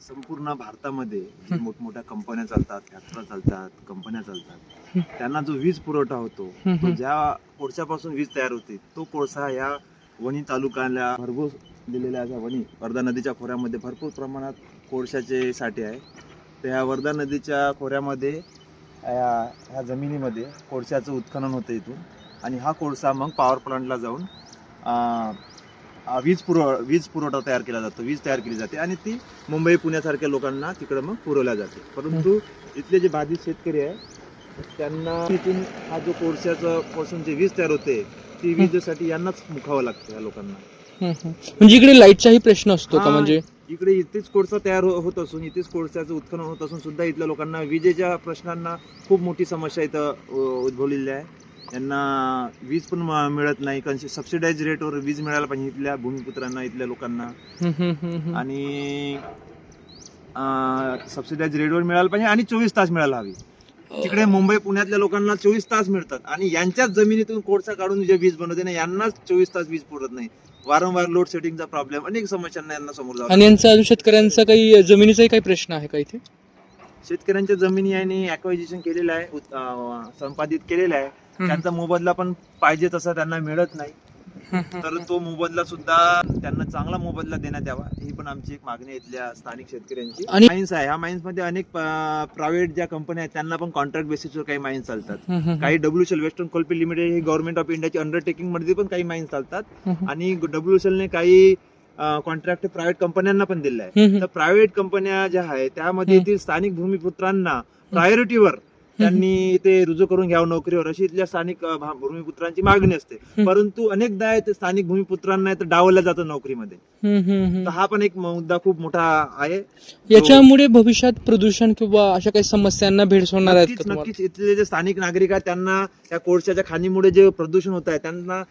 संपूर्ण भारतामध्ये जे मोठमोठ्या कंपन्या चालतात फॅक्टऱ्या चालतात कंपन्या चालतात. त्यांना जो वीज पुरवठा होतो तो ज्या कोळशापासून वीज तयार होते तो कोळसा या वणी तालुक्याला भरपूर दिलेल्या अशा वणी वर्धा नदीच्या खोऱ्यामध्ये भरपूर प्रमाणात कोळशाचे साठे आहे. तर ह्या वर्धा नदीच्या खोऱ्यामध्ये या ह्या जमिनीमध्ये कोळशाचं उत्खनन होतं इथून. आणि हा कोळसा मग पॉवर प्लांटला जाऊन वीज पुरव वीज पुरवठा तयार केला जातो. वीज तयार केली जाते. आणि ती मुंबई पुण्यासारख्या लोकांना तिकडं मग पुरवल्या जाते. परंतु इथले जे बाधित शेतकरी आहे त्यांना इथून हा जो कोळशाचं पासून जे वीज तयार होते ती वीजेसाठी यांनाच मुखावं लागतं या लोकांना. म्हणजे इकडे लाईटचाही प्रश्न असतो का? हा. म्हणजे इकडे इथेच कोळसा तयार हो- होत असून इथेच कोळशाचं उत्खनन होत असून सुद्धा इथल्या लोकांना विजेच्या प्रश्नांना खूप मोठी समस्या इथं अ, उद्भवलेली आहे. यांना वीज पण म- मिळत नाही. कारण सबसिडाईज रेटवर वीज मिळायला पाहिजे इथल्या भूमिपुत्रांना इथल्या लोकांना. हम्म, हम्म, हम्म, हम्म. आणि सबसिडाईज रेटवर मिळायला पाहिजे आणि चोवीस तास मिळायला हवी. तिकडे मुंबई पुण्यातल्या लोकांना चोवीस तास मिळतात. आणि यांच्याच जमिनीतून कोळसा काढून जे वीज बनवते ना यांनाच चोवीस तास वीज पुरत नाही. वारंवार लोड सेटिंगचा प्रॉब्लेम अनेक समस्यांना यांना समोर जावं आणि यांचा अजून शेतकऱ्यांचा काही जमिनीचाही काही प्रश्न आहे का इथे? शेतकऱ्यांच्या जमिनी यांनी ऍक्वायझेशन केलेलं आहे उत- अं, संपादित केलेलं आहे. त्यांचा मोबदला पण पाहिजे तसा त्यांना मिळत नाही. तर तो मोबदला सुद्धा त्यांना चांगला मोबदला देण्यात यावा ही पण आमची एक मागणी आहे इथल्या स्थानिक शेतकऱ्यांची. आणि- माइन्स आहे. ह्या माइन्समध्ये अनेक प्रायव्हेट ज्या कंपन्या आहेत त्यांना पण कॉन्ट्रॅक्ट बेसिसवर काही माइन्स चालतात. काही डब्ल्यूशेल वेस्टर्न कोलपी लिमिटेड ही गव्हर्नमेंट ऑफ इंडियाची अंडरटेकिंगमध्ये पण काही माइन्स चालतात. आणि डब्ल्यूएसएल ने काही कॉन्ट्रॅक्ट प्रायव्हेट कंपन्यांना पण दिले आहे तर प्रायव्हेट कंपन्या ज्या आहेत त्यामध्ये. येथील स्थानिक भूमिपुत्रांना प्रायोरिटीवर त्यांनी ते रुजू करून घ्यावं नोकरीवर. अशी इथल्या स्थानिक भूमिपुत्रांची मागणी असते. परंतु अनेकदा आहे ते स्थानिक भूमिपुत्रांना तर डावलं जातं नोकरीमध्ये. हा पण एक मुद्दा खूप मोठा आहे. याच्यामुळे भविष्यात प्रदूषण किंवा अशा काही समस्यांना भेडसावणार आहेत का नक्कीच. इथले जे स्थानिक नागरिक आहेत त्यांना त्या कोळशाच्या खाणीमुळे जे प्रदूषण होत आहे त्यांना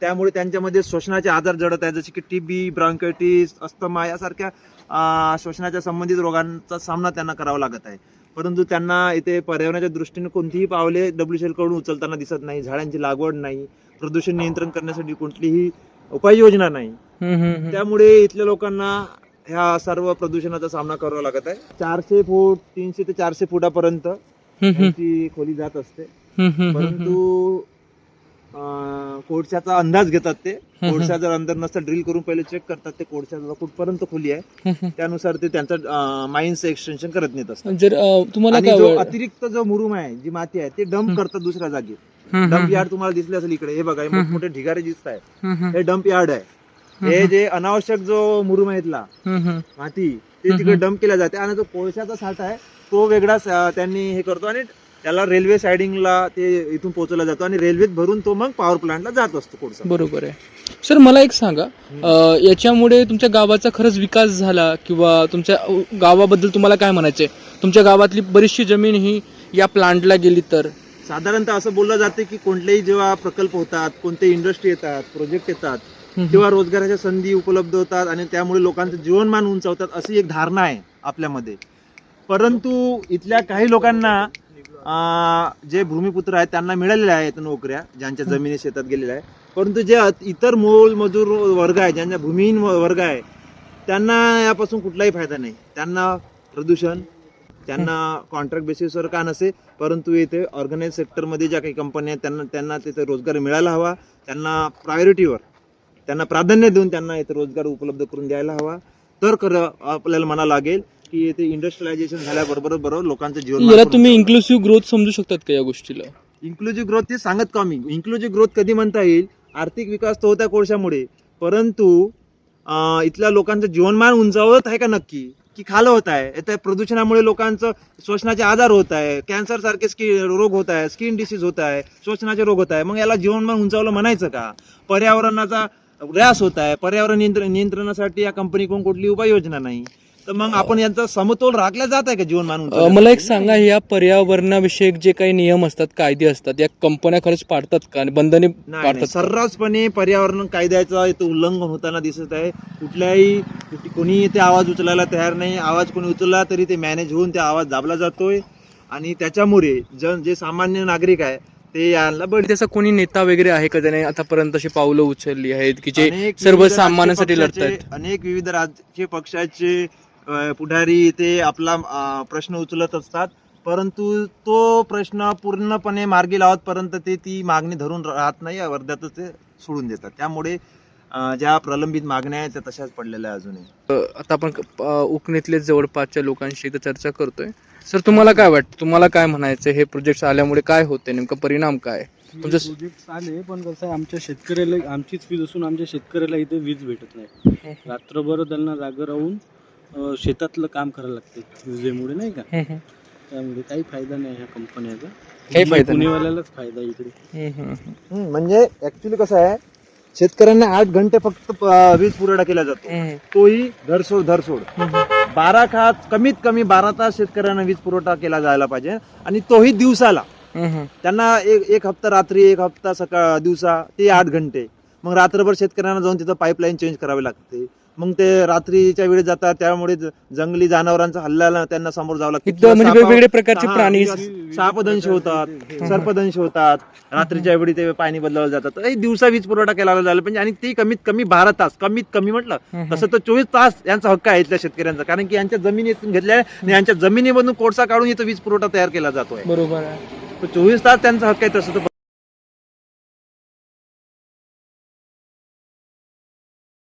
त्यामुळे त्यांच्यामध्ये श्वसनाचे आजार जडत आहेत जसे की टीबी ब्रॉन्कायटिस अस्थमा यासारख्या श्वसनाच्या संबंधित रोगांचा सामना त्यांना करावा लागत आहे. परंतु त्यांना इथे पर्यावरणाच्या दृष्टीने कोणतीही पावले डब्ल्यूशेल कडून उचलताना दिसत नाही झाडांची लागवड नाही प्रदूषण नियंत्रण करण्यासाठी कोणतीही उपाययोजना नाही. त्यामुळे इथल्या लोकांना ह्या सर्व प्रदूषणाचा सामना करावा लागत आहे चारशे फूट तीनशे ते चारशे फुटापर्यंत यांची खोली जात असते. परंतु कोळशाचा अंदाज घेतात ते. कोळशा जर अंदर नसतं ड्रिल करून पहिले चेक करतात ते कोळशाचा कुठपर्यंत खोली आहे. त्यानुसार ते त्यांचं माइन्सचं एक्सटेन्शन करत नेत असतात जर तुम्हाला जो अतिरिक्त जो मुरुम आहे जी माती आहे ते डंप. करतात दुसऱ्या जागी डंप यार्ड तुम्हाला दिसले असेल इकडे हे बघा हे. मोठमोठे ढिगारे दिसत आहे हे डंप यार्ड आहे हे जे अनावश्यक जो मुरुम आहे इथला. माती ते. तिकडे डंप केल्या जाते आणि जो कोळशाचा साठा आहे तो वेगळाच त्यांनी हे करतो आणि त्याला रेल्वे साइडिंगला ते इथून पोहोचवला जातो आणि रेल्वेत भरून तो मग पॉवर प्लांटला जात असतो कोळसा बरोबर आहे. सर मला एक सांगा अ, याच्यामुळे तुमच्या गावाचा खरंच विकास झाला किंवा तुमच्या अ, गावाबद्दल तुम्हाला काय म्हणायचंय? तुमच्या गावातली बरीचशी जमीन ही या प्लांटला गेली तर? साधारणतः असं बोललं जाते की कोणतेही जेव्हा प्रकल्प होतात कोणते इंडस्ट्री येतात प्रोजेक्ट येतात तेव्हा रोजगाराच्या संधी उपलब्ध होतात आणि त्यामुळे लोकांचं जीवनमान उंचावतात अशी एक धारणा आहे आपल्यामध्ये. परंतु इथल्या काही लोकांना जे भूमिपुत्र आहेत त्यांना मिळालेल्या आहेत नोकऱ्या ज्यांच्या जमिनी शेतात गेलेल्या आहे परंतु जे इतर मोल मजूर वर्ग आहे ज्यांच्या भूमिहीन वर्ग आहे त्यांना यापासून कुठलाही फायदा नाही. त्यांना प्रदूषण त्यांना कॉन्ट्रॅक्ट बेसिसवर का नसे परंतु येथे ऑर्गनाईज सेक्टरमध्ये ज्या काही कंपन्या आहेत त्यांना त्यांना तिथे रोजगार मिळायला हवा त्यांना प्रायोरिटीवर त्यांना प्राधान्य देऊन त्यांना इथे रोजगार उपलब्ध करून द्यायला हवा. तर खरं आपल्याला म्हणा लागेल की येथे इंडस्ट्रियलायझेशन झाल्याबरोबर बरोबर लोकांचं जीवन याला तुम्ही इन्क्लुसिव्ह ग्रोथ समजू शकतात का या गोष्टीला? इन्क्लुझिव्ह ग्रोथ ते सांगत का मी? इन्क्लुझिव्ह ग्रोथ कधी म्हणता येईल? आर्थिक विकास तो होता कोळशामुळे. परंतु अं, इथल्या लोकांचं जीवनमान उंचावत आहे का नक्की? की खालं होत आहे? त्या प्रदूषणामुळे लोकांचं श्वसनाचे आजार होत आहे कॅन्सर सारखे स्की रोग होत आहे स्किन डिसीज होत आहे श्वसनाचे रोग होत आहे. मग याला जीवनमान उंचावलं म्हणायचं का? पर्यावरणाचा ऱ्यास होत आहे. पर्यावरण नियंत्रण नियंत्रणासाठी या कंपनीकडून कुठली उपाययोजना नाही. तर मग आपण यांचा समतोल राखला जात आहे का अ, उंचावण्यासाठी? मला एक सांगा या पर्यावरणाविषयक जे काही नियम असतात कायदे असतात या कंपन्या खरंच पाडतात का? आणि बंधने पाडतात? सर्रासपणे पर्यावरण कायद्याचं इथं उल्लंघन होताना दिसत आहे. कुठल्याही कुठ- कोणी ते आवाज उचलायला तयार नाही. आवाज कोणी उचलला तरी ते मॅनेज होऊन ते आवाज दाबला जातोय. आणि त्याच्यामुळे जन जे सामान्य नागरिक आहे ते याला बळी त्याचा कोणी नेता वगैरे आहे का ज्याने आतापर्यंत अशी पावलं उचलली आहेत की जे अनेक सर्व विविध सामान्यांसाठी राजकीय पक्षाचे- लढतायत? अनेक विविध राजकीय पक्षाचे पुढारी ते आपला प्रश्न उचलत असतात. परंतु तो प्रश्न पूर्णपणे मार्गी लावतपर्यंत ते ती मागणी धरून राहत नाही वर्ध्यातच ते सोडून देतात. त्यामुळे ज्या प्रलंबित मागण्या आहेत त्या तशाच पडलेल्या अजूनही. आता आपण उकणीतले जवळपासच्या लोकांशी चर्चा करतोय. सर तुम्हाला काय वाटतं? तुम्हाला काय म्हणायचं हे प्रोजेक्ट आल्यामुळे काय होते नेमका परिणाम काय? प्रोजेक्ट आले पण कसं आहे आमच्या शेतकऱ्याला आमचीच वीज असून आमच्या शेतकऱ्याला इथे वीज भेटत नाही. रात्रभर त्यांना जागं राहून अं, शेतातलं काम करायला लागते. विजेमुळे नाही का? हम्म. त्यामुळे काही फायदा नाही ह्या कंपन्याचा. काही फायदा नाही. पुणेवाल्यालाच फायदा आहे इकडे. हम्म, हम्म, हम्म, म्हणजे ऍक्च्युली कसं आहे शेतकऱ्यांना आठ घंटे फक्त वीज पुरवठा केला जातो. हम्म, तोही धरसोड धरसोड. हम्म. बारा खात कमीत कमी बारा तास शेतकऱ्यांना वीज पुरवठा केला जायला पाहिजे. आणि तोही दिवसाला. हम्म, त्यांना एक एक हप्ता रात्री एक हप्ता सकाळ दिवसा ते आठ घंटे. मग रात्रभर शेतकऱ्यांना जाऊन तिथं पाईपलाईन चेंज करावी लागते. मग ते रात्रीच्या वेळेत जातात त्यामुळे जंगली जनावरांचा हल्ल्याला त्यांना समोर जावं लागतं. म्हणजे वेगवेगळे प्रकारचे प्राणी सापदंश होतात सर्पदंश होतात. रात्रीच्या वेळी ते पाणी बदलावलं जातात. दिवसा वीज पुरवठा केला जायला पाहिजे आणि ते कमीत कमी बारा तास कमीत कमी म्हटलं. तसं तर चोवीस तास यांचा हक्क आहे इथल्या शेतकऱ्यांचा. कारण की यांच्या जमिनीतून घेतल्या आणि यांच्या जमिनीमधून कोळसा काढून इथं वीज पुरवठा तयार केला जातोय. बरोबर चोवीस तास त्यांचा हक्क आहे तसं तर